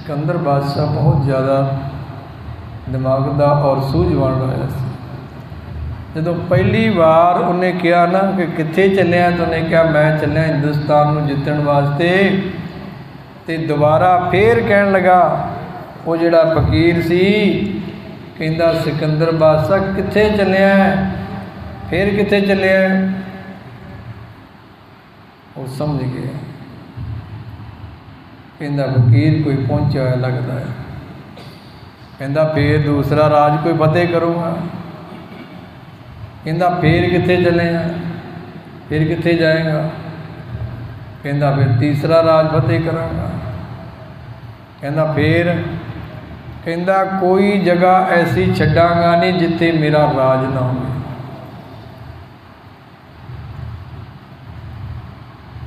ਸਿਕੰਦਰ ਬਾਦਸ਼ਾਹ ਬਹੁਤ ਜ਼ਿਆਦਾ ਦਿਮਾਗ ਦਾ ਔਰ ਸੂਝਵਾਨ ਹੋਇਆ ਸੀ। ਜਦੋਂ ਪਹਿਲੀ ਵਾਰ ਉਹਨੇ ਕਿਹਾ ਨਾ ਕਿ ਕਿੱਥੇ ਚੱਲਿਆ, ਤਾਂ ਉਹਨੇ ਕਿਹਾ, ਮੈਂ ਚੱਲਿਆ ਹਿੰਦੁਸਤਾਨ ਨੂੰ ਜਿੱਤਣ ਵਾਸਤੇ। ਤੇ ਦੁਬਾਰਾ ਫੇਰ ਕਹਿਣ ਲੱਗਾ, ਉਹ ਜਿਹੜਾ ਫਕੀਰ ਸੀ, ਕਹਿੰਦਾ, ਸਿਕੰਦਰ ਬਾਦਸ਼ਾਹ ਕਿੱਥੇ ਚੱਲਿਆ ਹੈ? ਫੇਰ ਕਿੱਥੇ ਚੱਲਿਆ ਉਹ ਸਮਝ ਗਿਆ। ਕਹਿੰਦਾ ਫਕੀਰ ਕੋਈ ਪਹੁੰਚਿਆ ਹੋਇਆ ਲੱਗਦਾ ਹੈ। ਕਹਿੰਦਾ, ਫੇਰ ਦੂਸਰਾ ਰਾਜ ਕੋਈ ਫਤਿਹ ਕਰੂੰਗਾ? ਕਹਿੰਦਾ, ਫੇਰ ਕਿੱਥੇ ਚੱਲੇ ਆ ਫੇਰ ਕਿੱਥੇ ਜਾਏਗਾ? ਕਹਿੰਦਾ, ਫਿਰ ਤੀਸਰਾ ਰਾਜ ਫਤਿਹ ਕਰਾਂਗਾ। ਕਹਿੰਦਾ, ਫੇਰ? ਕਹਿੰਦਾ, ਕੋਈ ਜਗ੍ਹਾ ਐਸੀ ਛੱਡਾਂਗਾ ਨਹੀਂ ਜਿੱਥੇ ਮੇਰਾ ਰਾਜ ਨਾ ਹੋਵੇ।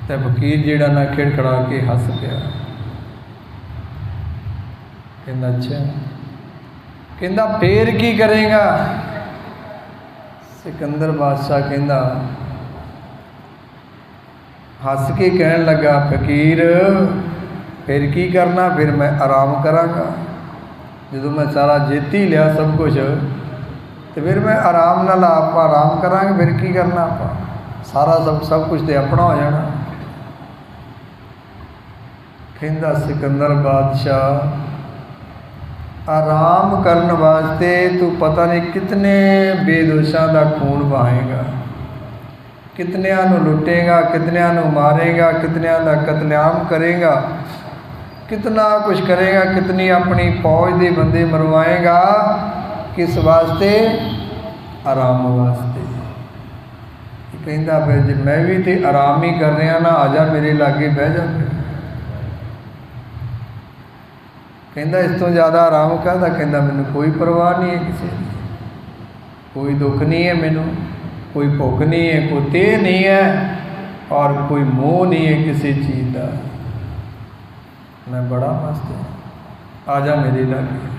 ਤੇ ਫਕੀਰ ਜਿਹੜਾ ਨਾ ਖਿੜਖੜਾ ਕੇ ਹੱਸ ਪਿਆ। ਕਹਿੰਦਾ, ਅੱਛਾ। ਕਹਿੰਦਾ, ਫੇਰ ਕੀ ਕਰੇਗਾ? ਸਿਕੰਦਰ ਬਾਦਸ਼ਾਹ ਕਹਿੰਦਾ, ਹੱਸ ਕੇ ਕਹਿਣ ਲੱਗਾ, ਫਕੀਰ, ਫਿਰ ਕੀ ਕਰਨਾ? ਫਿਰ ਮੈਂ ਆਰਾਮ ਕਰਾਂਗਾ। ਜਦੋਂ ਮੈਂ ਸਾਰਾ ਜੇਤੀ ਲਿਆ ਸਭ ਕੁਝ ਤੇ ਫਿਰ ਮੈਂ ਆਰਾਮ ਨਾਲ ਆਪਾਂ ਆਰਾਮ ਕਰਾਂਗੇ, ਫਿਰ ਕੀ ਕਰਨਾ ਆਪਾਂ? ਸਾਰਾ ਸਭ ਸਭ ਕੁਝ ਤੇ ਆਪਣਾ ਹੋ ਜਾਣਾ। ਕਹਿੰਦਾ, ਸਿਕੰਦਰ ਬਾਦਸ਼ਾਹ ਆਰਾਮ ਕਰਨ ਵਾਸਤੇ ਤੂੰ ਪਤਾ ਨਹੀਂ ਕਿਤਨੇ ਬੇਦੋਸ਼ਾਂ ਦਾ ਖੂਨ ਵਹਾਏਗਾ ਕਿਤਨਿਆਂ ਨੂੰ ਲੁੱਟੇਗਾ, ਕਿਤਨਿਆਂ ਨੂੰ ਮਾਰੇਗਾ, ਕਿਤਨਿਆਂ ਦਾ ਕਤਲੇਆਮ ਕਰੇਗਾ। ਕਿਤਨਾ ਕੁਝ ਕਰੇਗਾ, ਕਿਤਨੀ ਆਪਣੀ ਫੌਜ ਦੇ ਬੰਦੇ ਮਰਵਾਏਗਾ, ਕਿਸ ਵਾਸਤੇ? ਆਰਾਮ ਵਾਸਤੇ। ਕਹਿੰਦਾ ਫਿਰ ਜੇ ਮੈਂ ਵੀ ਤੇ ਆਰਾਮ ਹੀ ਕਰ ਰਿਹਾ ਨਾ, ਆ ਜਾ ਮੇਰੇ ਲਾਗੇ ਬਹਿ ਜਾ ਫਿਰ ਕਹਿੰਦਾ, ਇਸ ਤੋਂ ਜ਼ਿਆਦਾ ਆਰਾਮ ਕਾਹਦਾ? ਕਹਿੰਦਾ, ਮੈਨੂੰ ਕੋਈ ਪਰਵਾਹ ਨਹੀਂ ਹੈ ਕਿਸੇ ਦੀ। ਕੋਈ ਦੁੱਖ ਨਹੀਂ ਹੈ ਮੈਨੂੰ, ਕੋਈ ਭੁੱਖ ਨਹੀਂ ਹੈ, ਕੋਈ ਤੇ ਨਹੀਂ ਹੈ ਔਰ ਕੋਈ ਮੋਹ ਨਹੀਂ ਹੈ ਕਿਸੇ ਚੀਜ਼ ਦਾ। ਮੈਂ ਬੜਾ ਮਸਤ ਹਾਂ। ਆ ਜਾ ਮੇਰੇ ਲਾਗੇ।